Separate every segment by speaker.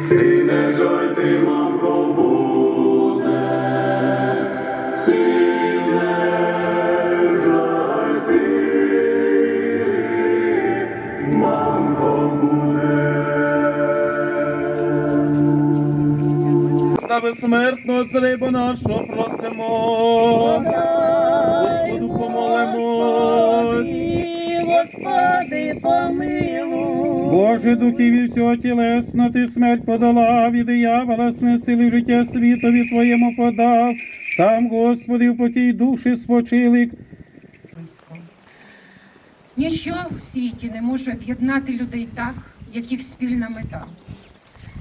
Speaker 1: Сине жаль ти мам пробуде, сине жаль мамко буде.
Speaker 2: За безсмертного цариба нашого просимо.
Speaker 3: Господи, помилуй.
Speaker 4: Боже, духів і всього тілесно, ти смерть подолав, і диявола снесили в життя світові Твоєму подав. Сам, Господи, в покій душі спочилик.
Speaker 5: Ніщо в світі не може об'єднати людей так, як їх спільна мета.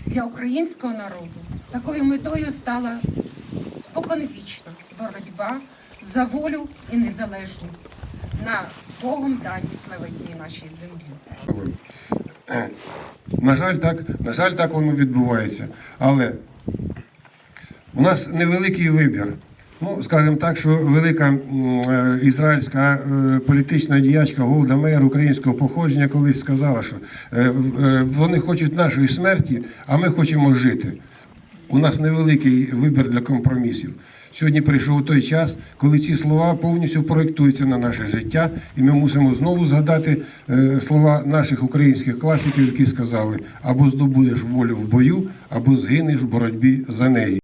Speaker 5: Для українського народу такою метою стала споконвічна боротьба за волю і незалежність на Богом даній славетній нашій землі.
Speaker 6: На жаль, так, на жаль, так воно відбувається. Але у нас невеликий вибір. Ну, скажімо так, що велика е, ізраїльська е, політична діячка Голда Меєр українського походження колись сказала, що е, вони хочуть нашої смерті, а ми хочемо жити. У нас невеликий вибір для компромісів. Сьогодні прийшов той час, коли ці слова повністю проєктуються на наше життя, і ми мусимо знову згадати е, слова наших українських класиків, які сказали: або здобудеш волю в бою, або згинеш в боротьбі за неї.